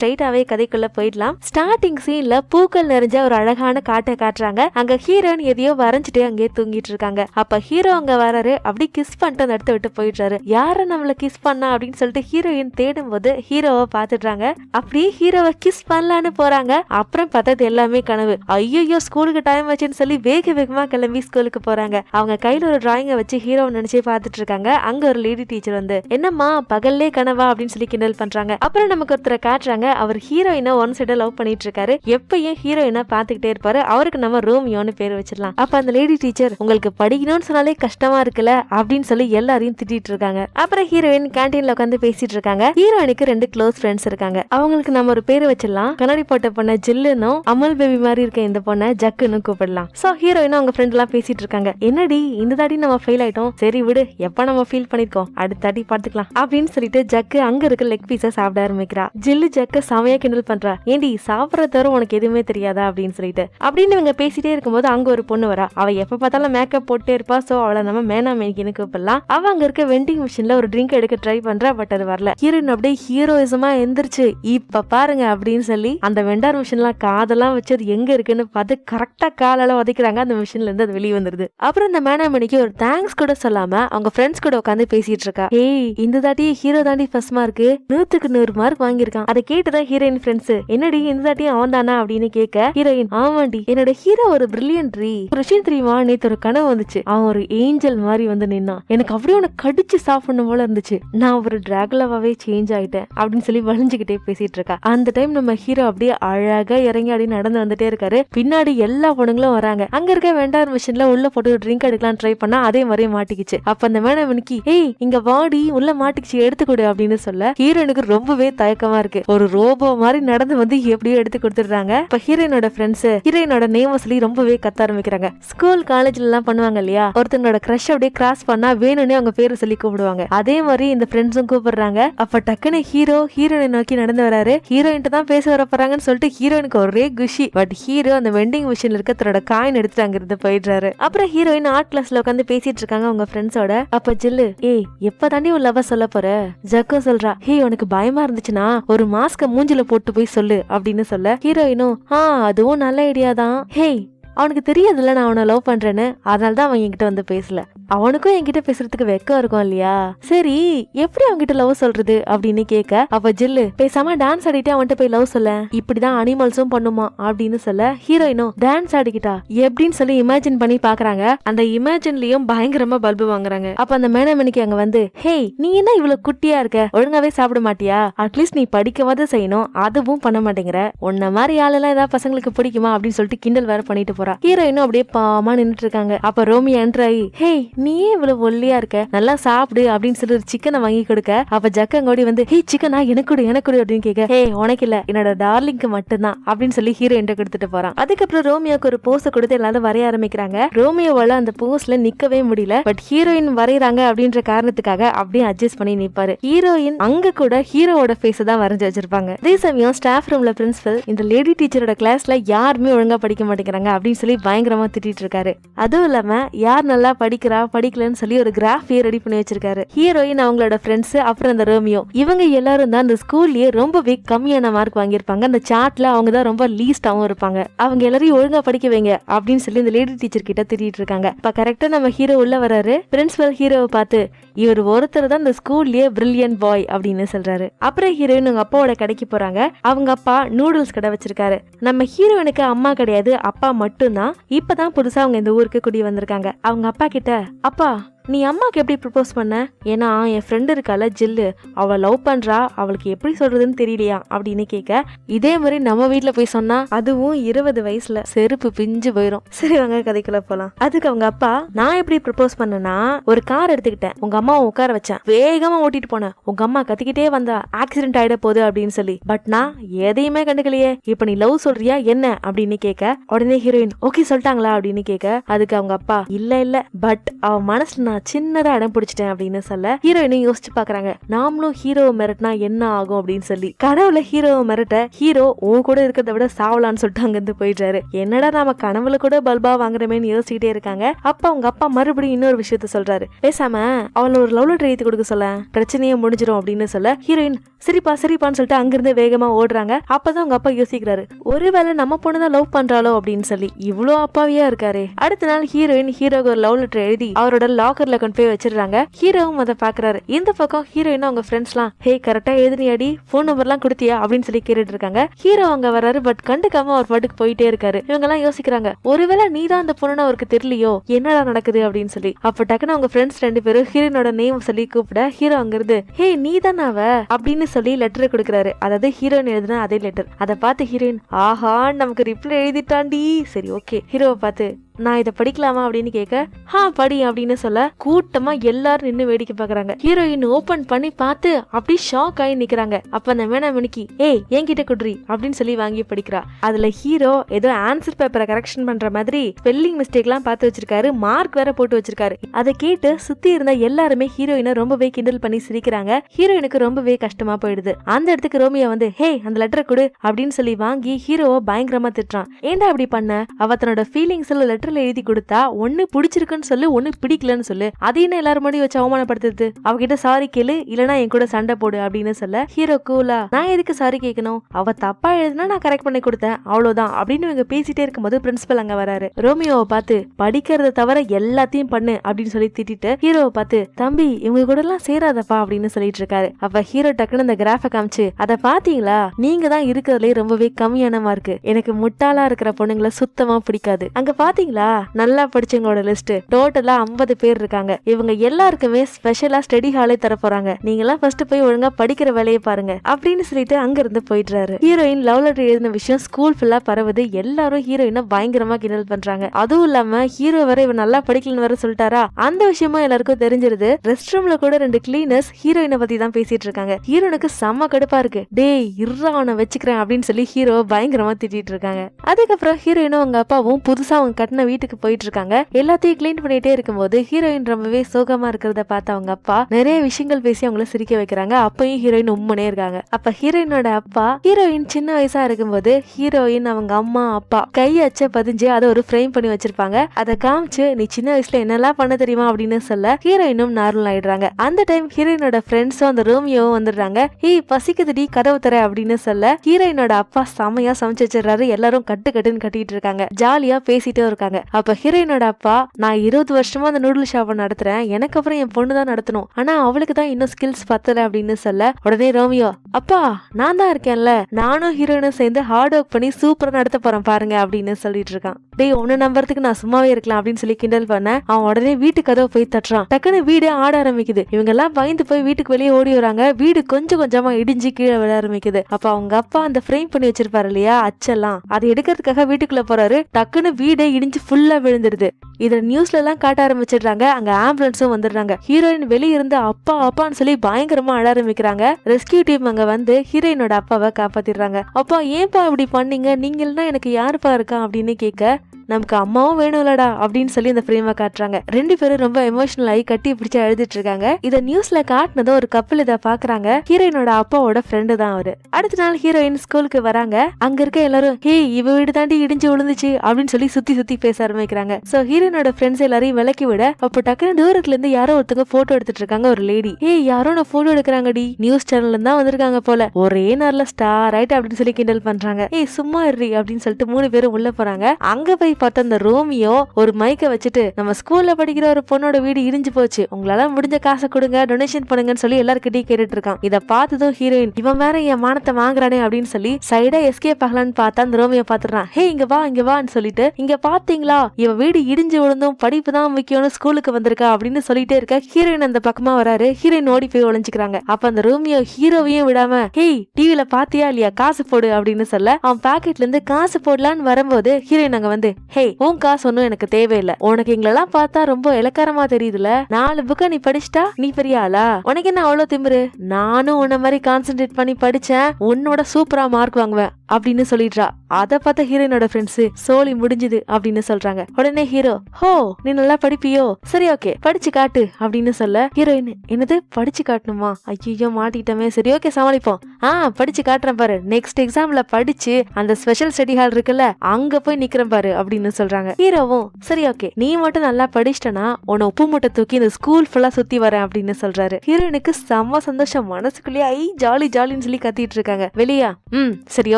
ஸ்ட்ரைட்டாவே கதைக்குள்ள போயிடலாம். ஸ்டார்டிங் சீன்ல பூக்கள் நிறைஞ்ச ஒரு அழகான காட்டை காட்டுறாங்க. அங்க ஹீரோயின் எதையோ வரைஞ்சிட்டே அங்கேயே தூங்கிட்டு இருக்காங்க. அப்ப ஹீரோ அங்க வராரு. அப்படி கிஸ் பண்ணிட்டு அந்த இடத்த விட்டு போயிடுறாரு. யார நம்மள கிஸ் பண்ணா அப்படின்னு சொல்லிட்டு ஹீரோயின் தேடும் போது ஹீரோவை பாத்துடுறாங்க அப்படியே ஹீரோவை கிஸ் பண்ணலான்னு போறாங்க. அப்புறம் பார்த்தது எல்லாமே கனவு. ஐயோ ஸ்கூலுக்கு டைம் வச்சுன்னு சொல்லி வேக வேகமா கிளம்பி ஸ்கூலுக்கு போறாங்க. அவங்க கையில ஒரு டிராயிங்கை வச்சு ஹீரோவை நினைச்சே பார்த்துட்டு இருக்காங்க. அங்க ஒரு லேடி டீச்சர் வந்து என்னம்மா பகல்லே கனவா? அப்படின்னு சொல்லி கிண்டல் பண்றாங்க. அப்புறம் நமக்கு ஒருத்தரை காட்டுறாங்க. அவர் ஹீரோயினை ஒன் சைட லவ் பண்ணிட்டு இருக்காரு எப்பயும் ஹீரோயினை பாத்துக்கிட்டே இருப்பாரு. அவருக்கு நம்ம ரோமியோன்னு பேர் வச்சிடலாம். அப்ப அந்த லேடி டீச்சர் உங்களுக்கு படிக்கணும்னு சொன்னாலே கஷ்டமா இருக்குல்ல? அப்படின்னு சொல்லி எல்லாரையும் திட்டிட்டு இருக்காங்க அப்புறம் ஹீரோயின் கேன்டீன்ல உட்காந்து பேசிட்டு இருக்காங்க ஹீரோயினுக்கு ரெண்டு க்ளோஸ் ஃப்ரெண்ட்ஸ் இருக்காங்க. அவங்களுக்கு நம்ம ஒரு பேர் வச்சிடலாம். கண்ணாடி போட்ட பொண்ணை ஜில்லுனும் அமல் பேபி மாதிரி இருக்க இந்த பொண்ணை ஜக்குன்னு கூப்பிடலாம். சோ ஹீரோயினும் அவங்க ஃப்ரெண்ட் எல்லாம் பேசிட்டு இருக்காங்க என்னடி இந்த தாடி நம்ம ஃபெயில் ஆயிட்டோம். சரி விடு எப்ப நம்ம ஃபீல் பண்ணிருக்கோம்? அடுத்த தாடி பார்த்துக்கலாம் அப்படின்னு சொல்லிட்டு ஜக்கு அங்க இருக்க லெக் பீஸை சாப்பிட ஆரம்பிக்கிறா. ஜில்லு ஜக்கு செமையா கிண்டல் பண்றா. ஏண்டி சாப்பிட்ற தவிர உனக்கு எதுவுமே தெரியாதா அப்படின்னு சொல்லிட்டு. அப்படின்னு இவங்க பேசிட்டே இருக்கும்போது அங்க ஒரு பொண்ணு வரா. அவ எப்ப பார்த்தாலும் மேக்கப் போட்டே இருப்பா. சோ அவளை நம்ம மேனா மேனிக்கின்னு கூப்பிடலாம். அவ அங்க இருக்க வெண்டிங் மிஷின்ல ஒரு ட்ரிங்க் எடுக்க ட்ரை பண்றா பட் அது வரல. ஹீரோயின் அப்படியே ஹீரோயிசமா எந்திரிச்சு இப்ப பாருங்க அப்படின்னு சொல்லி அந்த வெண்டார் மிஷின்லாம் காதெல்லாம் வச்சு அது எங்க இருக்குன்னு பார்த்து கரெக்டா காலால உதைக்கிறாங்க. அந்த மிஷின்ல இருந்து அது வெளியே வந்துருது. அப்புறம் இந்த மேனாமணிக்கு ஒரு தேங்க்ஸ் கூட சொல்லாம அவங்க ஃப்ரெண்ட்ஸ் கூட உட்காந்து பேசிட்டு இருக்கா. ஏய் இந்த தாட்டி ஹீரோ தாண்டி ஃபர்ஸ்ட் மார்க் நூத்துக்கு நூறு மார்க் வாங்கியிருக்கான். அதை கேட்டு தான் ஹீரோயின் ஃப்ரெண்ட்ஸ் என்னடி இந்த தாட்டியும் அவன் தானா அப்படின்னு கேட்க ஹீரோயின் ஆமாண்டி. என்னோட ஹீரோ ஒரு பிரில்லியன் ரீ ஒரு விஷயம் தெரியுமா? நேத்து ஒரு கனவு வந்துச்சு. அவன் ஒரு ஏஞ்சல் மாதிரி வந்து நின்னான். எனக்கு அப்படியே உனக்கு கடிச்சு சாப்பிடணும் போல இருந்துச்சு. நான் ஒரு டிராகுலாவே சேஞ்ச் ஆயிட்டேன் அப்படின்னு சொல்லி வலிஞ்சுக்கிட்டே பேசிட்டு இருக்கா. அந்த டைம் நம்ம ஹீரோ அப்படியே அழகா இறங்கி அப்படியே நடந்து வந்துட்டே இருக்காரு. பின்னாடி எல்லா பொண்ணுங்களும் வராங்க. அங்க இருக்க வெண்டார் மிஷின்ல உள்ள போட்டு ட்ரிங்க் எடுக்கலாம் ட்ரை பண்ணா அதே மாதிரியே மாட்டிக்கிச்சு. அப்ப அந்த மேனவனுக்கு ஏய் இங்க வாடி உள்ள மாட்டிக்கிச்சு எடுத்துக்கொடு அப்படின்னு சொல்ல ஹீரோனுக்கு ரொம்பவே தயக்கமா இருக்கு. ஒரு ரோபோ மாதிரி நடந்து வந்து எப்படியோ எடுத்து கொடுத்துடுறாங்க. இப்ப ஹீரோயினோட ஃப்ரெண்ட்ஸ் ஹீரோயினோட நேம் சொல்லி ரொம்பவே கத்த ஆரம்பிக்கிறாங்க. ஸ்கூல் காலேஜ்ல எல்லாம் பண்ணுவாங்க இல்லையா? ஒருத்தனோட கிரஷ் அப்படியே கிராஸ் பண்ணா வேணும்னே அவங்க பேரு சொல்லி கூப்பிடுவாங்க. அதே மாதிரி இந்த ஃப்ரெண்ட்ஸும் கூப்பிடுறாங்க. அப்ப டக்குன்னு ஹீரோ ஹீரோயினை நோக்கி நடந்து வராரு. ஹீரோயின் தான் பேச வர போறாங்கன்னு சொல்லிட்டு ஹீரோயினுக்கு ஒரே குஷி. பட் ஹீரோ அந்த வெண்டிங் மிஷின்ல இருக்க தன்னோட காயின் எடுத்துட்டு அங்கிருந்து போயிடுறாரு. அப்புறம் ஹீரோயின் ஆர்ட் கிளாஸ்ல உட்காந்து பேசிட்டு இருக்காங்க அவங்க ஃப்ரெண்ட்ஸோட அப்ப ஜில்லு ஏய் எப்ப தாண்டி உன் லவ சொல்ல போற? ஜக்கோ சொல்றா ஹே உனக்கு பயமா இருந்துச்சுன்னா ஒரு மாஸ்க மூஞ்சில போட்டு போய் சொல்லு அப்படின்னு சொல்ல. ஹீரோயினும் ஆ அதுவும் நல்ல ஐடியா தான். ஹேய் அவனுக்கு தெரியாதுல்ல நான் அவனை லவ் பண்றேன்னு. அதனால தான் அவன் என்கிட்ட வந்து பேசல. அவனுக்கும் என்கிட்ட பேசுறதுக்கு வெக்கம் இருக்கும் இல்லையா? சரி எப்படி அவன்கிட்ட லவ் சொல்றது அப்படின்னு கேட்க அப்ப ஜில்லு பேசாம டான்ஸ் ஆடிட்டு அவன்கிட்ட போய் லவ் சொல்ல. இப்படிதான் அனிமல்ஸும் பண்ணுமா? அப்படின்னு சொல்ல ஹீரோயினும் டான்ஸ் ஆடிக்கிட்டா. எப்படின்னு சொல்லி இமேஜின் பண்ணி பாக்குறாங்க. அந்த இமேஜின்லயும் பயங்கரமா பல்பு வாங்குறாங்க. அப்ப அந்த மேனமணிக்கு அங்க வந்து ஹேய் நீ என்ன இவ்வளவு குட்டியா இருக்க? ஒழுங்காவே சாப்பிட மாட்டியா? அட்லீஸ்ட் நீ படிக்கவாத செய்யணும். அதுவும் பண்ண மாட்டேங்கிற. உன்ன மாதிரி ஆளெல்லாம் ஏதாவது பசங்களுக்கு பிடிக்குமா? அப்படின்னு சொல்லிட்டு கிண்டல் வேற பண்ணிட்டு போறா. ஹீரோயினும் அப்படியே பாமா நின்னுட்டு இருக்காங்க அப்ப ரோமி என்ட்ரு ஆகி ஹேய் நீயே இவ்வளவு ஒல்லியா இருக்க? நல்லா சாப்பிடு அப்படின்னு சொல்லி ஒரு சிக்கனை வாங்கி கொடுக்க. அப்ப ஜக்கங்கோடி வந்து ஹே சிக்கனா எனக்கு கொடு எனக்கு கொடு அப்படின்னு கேட்க ஹே உனக்கு இல்ல என்னோட டார்லிங்க்கு மட்டும்தான் அப்படின்னு சொல்லி ஹீரோயின் கொடுத்துட்டு போறான். அதுக்கப்புறம் ரோமியோக்கு ஒரு போஸ கொடுத்து எல்லாரும் வரைய ஆரம்பிக்கிறாங்க. ரோமியோவால அந்த போஸ்ல நிக்கவே முடியல. பட் ஹீரோயின் வரைகிறாங்க அப்படின்ற காரணத்துக்காக அப்படியே அட்ஜஸ்ட் பண்ணி நிப்பாரு. ஹீரோயின் அங்க கூட ஹீரோவோட ஃபேஸ் தான் வரைஞ்சு வச்சிருப்பாங்க. அதே சமயம் ஸ்டாஃப் ரூம்ல பிரின்சிபல் இந்த லேடி டீச்சரோட கிளாஸ்ல யாருமே ஒழுங்கா படிக்க மாட்டேங்கிறாங்க அப்படின்னு சொல்லி பயங்கரமா திட்டிட்டு இருக்காரு. அதுவும் இல்லாம யார் நல்லா படிக்கிறா படிக்கலன்னு சொல்லி ஒரு கிராஃபியை ரெடி பண்ணி வச்சிருக்காரு. ஹீரோயின் அவங்களோட ஃப்ரெண்ட்ஸ் அப்புறம் அந்த ரோமியோ. இவங்க எல்லாரும் தான் அந்த ஸ்கூல்லயே ரொம்பவே கம்மியான மார்க் வாங்கியிருப்பாங்க. அந்த சார்ட்ல அவங்க தான் ரொம்ப லீஸ்டாவும் இருப்பாங்க. அவங்க எல்லாரையும் ஒழுங்கா படிக்க வைங்க அப்படின்னு சொல்லி இந்த லேடி டீச்சர் கிட்ட திட்டிட்டு இருக்காங்க. இப்ப கரெக்டா நம்ம ஹீரோ உள்ள வராரு. பிரின்சிபல் ஹீரோவை பார்த்து இவர் ஒருத்தர் தான் இந்த ஸ்கூல்லயே பிரில்லியன் பாய் அப்படின்னு சொல்றாரு. அப்புறம் ஹீரோயின் அவங்க அப்பாவோட கடைக்கு போறாங்க. அவங்க அப்பா நூடுல்ஸ் கடை வச்சிருக்காரு. நம்ம ஹீரோயினுக்கு அம்மா கிடையாது அப்பா மட்டும் மட்டும்தான் இப்பதான் புதுசா அவங்க இந்த ஊருக்கு குடி வந்திருக்காங்க. அவங்க அப்பா கிட்ட அப்பா நீ அம்மாவுக்கு எப்படி ப்ரப்போஸ் பண்ண? ஏன்னா என் ஃப்ரெண்டு இருக்கால ஜில்லு. அவள் லவ் பண்ணுறா அவளுக்கு எப்படி சொல்கிறதுன்னு தெரியலையா? அப்படின்னு கேட்க இதே மாதிரி நம்ம வீட்டில் போய் சொன்னால் அதுவும் இருபது வயசில் செருப்பு பிஞ்சு போயிடும் சரி வாங்க கதைக்குள்ள போகலாம் அதுக்கு அவங்க அப்பா நான் எப்படி ப்ரப்போஸ் பண்ணனா ஒரு கார் எடுத்துக்கிட்டேன். உங்கள் அம்மாவை உட்கார வச்சேன். வேகமாக ஓட்டிட்டு போனேன். உங்கள் அம்மா கத்திக்கிட்டே வந்தா ஆக்சிடென்ட் ஆகிட போகுது அப்படின்னு சொல்லி. பட் நான் எதையுமே கண்டுக்கலையே. இப்போ நீ லவ் சொல்றியா என்ன? அப்படின்னு கேட்க உடனே ஹீரோயின் ஓகே சொல்லிட்டாங்களா? அப்படின்னு கேட்க அதுக்கு அவங்க அப்பா இல்லை இல்லை. பட் அவன் மனசில் நான் நான் சின்னதா இடம் பிடிச்சிட்டேன் அப்படின்னு சொல்ல ஹீரோயினும் யோசிச்சு பாக்குறாங்க. நாமளும் ஹீரோவை மிரட்டினா என்ன ஆகும் அப்படின்னு சொல்லி. கனவுல ஹீரோவை மிரட்ட ஹீரோ உன் கூட இருக்கிறத விட சாவலான்னு சொல்லிட்டு அங்கிருந்து போயிட்டாரு என்னடா நாம கனவுல கூட பல்பா வாங்குறமேன்னு யோசிச்சுட்டே இருக்காங்க. அப்ப அவங்க அப்பா மறுபடியும் இன்னொரு விஷயத்த சொல்றாரு. பேசாம அவள ஒரு லவ் லெட்டர் எழுதி கொடுக்க சொல்ல. பிரச்சனையே முடிஞ்சிடும் அப்படின்னு சொல்ல ஹீரோயின் சரிப்பா சரிப்பான்னு சொல்லிட்டு அங்கிருந்து வேகமா ஓடுறாங்க. அப்பதான் அவங்க அப்பா யோசிக்கிறாரு. ஒருவேளை நம்ம பொண்ணுதான் லவ் பண்றாளோ அப்படின்னு சொல்லி. இவ்வளோ அப்பாவியா இருக்காரு. அடுத்த நாள் ஹீரோயின் ஹீரோக்கு ஒரு லவ் லெட்டர் எழுதி அவரோட லாக் லாக்கர்ல கொண்டு போய் வச்சிடுறாங்க. ஹீரோவும் அதை பாக்குறாரு இந்த பக்கம் ஹீரோயினும் அவங்க ஃப்ரெண்ட்ஸ்லாம் ஹே கரெக்டா எழுதினியாடி ஃபோன் நம்பர்லாம் கொடுத்தியா? அப்படின்னு சொல்லி கேட்டுட்டு இருக்காங்க ஹீரோ அங்க வராரு பட் கண்டுக்காம அவர் பாட்டுக்கு போயிட்டே இருக்காரு. இவங்க எல்லாம் யோசிக்கிறாங்க ஒருவேளை நீ தான் அந்த பொண்ணுன்னு அவருக்கு தெரியலையோ? என்னடா நடக்குது? அப்படின்னு சொல்லி. அப்ப டக்குன்னு அவங்க ஃப்ரெண்ட்ஸ் ரெண்டு பேரும் ஹீரோயினோட நேம் சொல்லி கூப்பிட ஹீரோ அங்கிருந்து ஹே நீ தானே அவ? அப்படின்னு சொல்லி லெட்டர் கொடுக்குறாரு. அதாவது ஹீரோயின் எழுதுனா அதே லெட்டர் அதை பார்த்து ஹீரோயின் ஆஹா நமக்கு ரிப்ளை எழுதிட்டாண்டி சரி ஓகே ஹீரோவை பார்த்து நான் இதை படிக்கலாமா அப்படின்னு கேட்க ஹா படி அப்படின்னு சொல்ல கூட்டமா எல்லாரும் நின்னு வேடிக்கை பாக்குறாங்க ஹீரோயின் ஓபன் பண்ணி பார்த்து அப்படி ஷாக் ஆகி நிக்கிறாங்க. அப்ப அந்த வேணாமணிக்கு ஏய் என்கிட்ட குட்ரி அப்படின்னு சொல்லி வாங்கி படிக்கிறா. அதுல ஹீரோ ஏதோ ஆன்சர் பேப்பரை கரெக்ஷன் பண்ற மாதிரி ஸ்பெல்லிங் மிஸ்டேக் எல்லாம் பார்த்து வச்சிருக்காரு. மார்க் வேற போட்டு வச்சிருக்காரு. அதை கேட்டு சுத்தி இருந்த எல்லாருமே ஹீரோயினை ரொம்பவே கிண்டல் பண்ணி சிரிக்கிறாங்க. ஹீரோயினுக்கு ரொம்பவே கஷ்டமா போயிடுது. அந்த இடத்துக்கு ரோமியோ வந்து ஹே அந்த லெட்டரை கொடு அப்படின்னு சொல்லி வாங்கி ஹீரோவை பயங்கரமா திட்டுறான். ஏன்டா அப்படி பண்ண? அவ தன்னோட ஃபீலிங்ஸ் லெட்டர் லெட்டர்ல எழுதி கொடுத்தா ஒண்ணு பிடிச்சிருக்குன்னு சொல்லு ஒண்ணு பிடிக்கலன்னு சொல்லு. அது என்ன எல்லாரும் முன்னாடி வச்சு அவமானப்படுத்துறது. அவகிட்ட சாரி கேளு இல்லனா என் கூட சண்டை போடு அப்படின்னு சொல்ல ஹீரோ கூலா நான் எதுக்கு சாரி கேட்கணும் அவ தப்பா எழுதுனா நான் கரெக்ட் பண்ணி கொடுத்தேன். அவ்வளவுதான் அப்படின்னு இவங்க பேசிட்டே இருக்கும்போது பிரின்சிபல் அங்க வராரு. ரோமியோவை பார்த்து படிக்கிறத தவிர எல்லாத்தையும் பண்ணு அப்படின்னு சொல்லி திட்டிட்டு ஹீரோவை பார்த்து தம்பி இவங்க கூட எல்லாம் சேராதப்பா அப்படின்னு சொல்லிட்டு இருக்காரு. அப்ப ஹீரோ டக்குன்னு அந்த கிராஃப காமிச்சு அதை பாத்தீங்களா நீங்க தான் இருக்கிறதுலே ரொம்பவே கம்மியான மார்க் எனக்கு முட்டாளா இருக்கிற பொண்ணுங்களை சுத்தமா பிடிக்காது. அங்க பாத்தீங்களா? நல்லா படிச்சவங்களோட லிஸ்ட் டோட்டலா ஐம்பது பேர் இருக்காங்க. இவங்க எல்லாருக்குமே ஸ்பெஷலா ஸ்டடி ஹாலே தர போறாங்க நீங்க எல்லாம் ஃபர்ஸ்ட் போய் ஒழுங்கா படிக்கிற வேலையை பாருங்க. அப்படின்னு சொல்லிட்டு அங்க இருந்து போயிடுறாரு. ஹீரோயின் லவ் லெட்டர் எழுதின விஷயம் ஸ்கூல் ஃபுல்லா பரவுது. எல்லாரும் ஹீரோயினை பயங்கரமா கிண்டல் பண்றாங்க. அதுவும் இல்லாம ஹீரோ வர இவன் நல்லா படிக்கலன்னு வர சொல்லிட்டாரா? அந்த விஷயமும் எல்லாருக்கும் தெரிஞ்சிருது. ரெஸ்ட் ரூம்ல கூட ரெண்டு கிளீனர்ஸ் ஹீரோயினை பத்தி தான் பேசிட்டு இருக்காங்க. ஹீரோனுக்கு செம்ம கடுப்பா இருக்கு. டேய் இருறா அவனை வச்சுக்கிறேன் அப்படின்னு சொல்லி ஹீரோ பயங்கரமா திட்டிட்டு இருக்காங்க. அதுக்கப்புறம் ஹீரோயினும் அவங்க அப்பாவும் புதுசா அவங்க கட்டின வீட்டுக்கு போயிட்டு இருக்காங்க எல்லாத்தையும் கிளீன் பண்ணிட்டே இருக்கும்போது ஹீரோயின் ரொம்பவே சோகமா இருக்கிறத பார்த்து அவங்க அப்பா நிறைய விஷயங்கள் பேசி அவங்கள சிரிக்க வைக்கிறாங்க. அப்பயும் ஹீரோயின் உம்மனே இருக்காங்க. அப்ப ஹீரோயினோட அப்பா ஹீரோயின் சின்ன வயசா இருக்கும்போது ஹீரோயின் அவங்க அம்மா அப்பா கை அச்ச பதிஞ்சு அதை ஒரு ஃப்ரேம் பண்ணி வச்சிருப்பாங்க. அதை காமிச்சு நீ சின்ன வயசுல என்னெல்லாம் பண்ண தெரியுமா? அப்படின்னு சொல்ல ஹீரோயினும் நார்மல் ஆயிடுறாங்க. அந்த டைம் ஹீரோயினோட ஃப்ரெண்ட்ஸும் அந்த ரோமியோவும் வந்துடுறாங்க. ஏய் பசிக்குதுடி கதவு தர அப்படின்னு சொல்ல ஹீரோயினோட அப்பா செமையா சமைச்சு வச்சிடுறாரு. எல்லாரும் கட்டு கட்டுன்னு கட்டிட்டு இருக்காங்க. ஜாலியா பேசிட்டே இருக்காங்க. அப்ப ஹீரோயினோட அப்பா நான் இருபது வருஷமா அந்த நூடுல் ஷாப்பை நடத்துறேன். எனக்கு அப்புறம் என் பொண்ணு தான் நடத்தணும். ஆனா அவளுக்கு தான் இன்னும் ஸ்கில்ஸ் பத்தல அப்படின்னு சொல்ல உடனே ரோமியோ அப்பா நான் தான் இருக்கேன்ல. நானும் ஹீரோயினும் சேர்ந்து ஹார்ட் ஒர்க் பண்ணி சூப்பரா நடத்த போறேன் பாருங்க அப்படின்னு சொல்லிட்டு இருக்கான். டேய் ஒன்னு நம்புறதுக்கு நான் சும்மாவே இருக்கலாம் அப்படின்னு சொல்லி கிண்டல் பண்ண அவன் உடனே வீட்டு கதவை போய் தட்டுறான். டக்குன்னு வீடு ஆட ஆரம்பிக்குது. இவங்க எல்லாம் பயந்து போய் வீட்டுக்கு வெளியே ஓடி வராங்க. வீடு கொஞ்சம் கொஞ்சமா இடிஞ்சு கீழே விட ஆரம்பிக்குது. அப்ப அவங்க அப்பா அந்த ஃப்ரேம் பண்ணி வச்சிருப்பாரு இல்லையா அச்செல்லாம். அதை எடுக்கிறதுக்காக வீட்டுக்குள்ள போறாரு. டக்குன்னு வீடே இடிஞ்சு ஃபுல்லாக விழுந்துடுது இதில் நியூஸ்லலாம் காட்ட ஆரம்பிச்சிடுறாங்க. அங்கே ஆம்புலன்ஸும் வந்துடுறாங்க. ஹீரோயின் வெளியே இருந்து அப்பா அப்பான்னு சொல்லி பயங்கரமாக அழ ஆரம்பிக்கிறாங்க. ரெஸ்கியூ டீம் அங்கே வந்து ஹீரோயினோட அப்பாவை காப்பாற்றிடுறாங்க அப்பா ஏன்பா இப்படி பண்ணீங்க? நீங்கள்னா எனக்கு யாருப்பா இருக்கா? அப்படின்னு கேட்க நமக்கு அம்மாவும் வேணும்லடா அப்படின்னு சொல்லி இந்த ஃப்ரேமை காட்டுறாங்க. ரெண்டு பேரும் ரொம்ப எமோஷனல் ஆகி கட்டி பிடிச்சி அழுதுட்டு இருக்காங்க. இத நியூஸ்ல காட்டினதும் ஒரு கப்பல் இதை பாக்குறாங்க. ஹீரோயினோட அப்பாவோட ஃப்ரெண்டு தான் அவரு. அடுத்த நாள் ஹீரோயின் ஸ்கூலுக்கு வராங்க. அங்க இருக்க எல்லாரும் ஹே இவ வீடு தாண்டி இடிஞ்சு விழுந்துச்சு அப்படின்னு சொல்லி சுத்தி சுத்தி பேச ஆரம்பிக்கிறாங்க. சோ ஹீரோயினோட ஃப்ரெண்ட்ஸ் எல்லாரையும் விலக்கி விட அப்போ டக்குனு தூரத்துல இருந்து யாரோ ஒருத்தங்க போட்டோ எடுத்துட்டு இருக்காங்க ஒரு லேடி ஏய் யாரோ நான் போட்டோ எடுக்கிறாங்கடி. நியூஸ் சேனல்ல தான் வந்திருக்காங்க போல. ஒரே நாள்ல ஸ்டார் ஆயிட்டு அப்படின்னு சொல்லி கிண்டல் பண்றாங்க. ஏய் சும்மா இருறி அப்படின்னு சொல்லிட்டு மூணு பேரும் உள்ள போறாங்க. அங்க போய் பார்த்த அந்த ரோமியோ ஒரு மைக்கை வச்சுட்டு நம்ம ஸ்கூல்ல படிக்கிற ஒரு பொண்ணோட வீடு இடிஞ்சு போச்சு. உங்களால முடிஞ்ச காசை கொடுங்க டொனேஷன் பண்ணுங்கன்னு சொல்லி எல்லாருக்கிட்டையும் கேட்டுட்டு இருக்கான் இதை பார்த்ததும் ஹீரோயின் இவன் வேற என் மானத்தை வாங்குறானே அப்படின்னு சொல்லி சைடா எஸ்கேப் ஆகலான்னு பார்த்தா அந்த ரோமியோ பாத்துறான் ஹே இங்க வா இங்க வான்னு சொல்லிட்டு இங்க பாத்தீங்களா இவ வீடு இடிஞ்சு விழுந்தும் படிப்பு தான் முக்கியம்னு ஸ்கூலுக்கு வந்திருக்கா அப்படின்னு சொல்லிட்டே இருக்க ஹீரோயின் அந்த பக்கமா வராரு. ஹீரோயின் ஓடி போய் ஒளிஞ்சுக்கிறாங்க. அப்ப அந்த ரோமியோ ஹீரோவையும் விடாம ஹேய் டிவில பாத்தியா இல்லையா? காசு போடு அப்படின்னு சொல்ல அவன் பாக்கெட்ல இருந்து காசு போடலான்னு வரும்போது ஹீரோயின் அங்க வந்து ஹே உன் காசு ஒன்றும் எனக்கு தேவையில்லை. உனக்கு எங்களெல்லாம் பார்த்தா ரொம்ப இலக்காரமா தெரியுதுல. நாலு புக்கை நீ படிச்சிட்டா நீ பெரிய ஆளா? உனக்கு என்ன அவ்வளோ திமிரு? நானும் உன்ன மாதிரி கான்சென்ட்ரேட் பண்ணி படிச்சேன். உன்னோட சூப்பரா மார்க் வாங்குவேன். அப்படின்னு சொல்லிடுறா. அத பார்த்த ஹீரோயினோட ஃப்ரெண்ட்ஸ் சோலி முடிஞ்சுது அப்படின்னு சொல்றாங்க. உடனே ஹீரோ ஹோ நீ நல்லா படிப்பியோ? சரி ஓகே படிச்சு காட்டு அப்படின்னு சொல்ல ஹீரோயின் என்னது படிச்சு காட்டணுமா? ஐயோ மாட்டிக்கிட்டோமே. சரி ஓகே சமாளிப்போம். ஆ படிச்சு காட்டுறேன் பாரு. நெக்ஸ்ட் எக்ஸாம்ல படிச்சு அந்த ஸ்பெஷல் ஸ்டடி ஹால் இருக்குல்ல அங்க போய் நிக்கிறேன் பாரு அப்படின்னு சொல்றாங்க. ஹீரோவும் சரி ஓகே நீ மட்டும் நல்லா படிச்சிட்டனா உன்னை உப்பு மூட்டை தூக்கி இந்த ஸ்கூல் ஃபுல்லா சுத்தி வரேன் அப்படின்னு சொல்றாரு. ஹீரோயினுக்கு செம்ம சந்தோஷம். மனசுக்குள்ளேயே ஐ ஜாலி ஜாலின்னு சொல்லி கத்திட்டு இருக்காங்க. வெளியா ம் சரி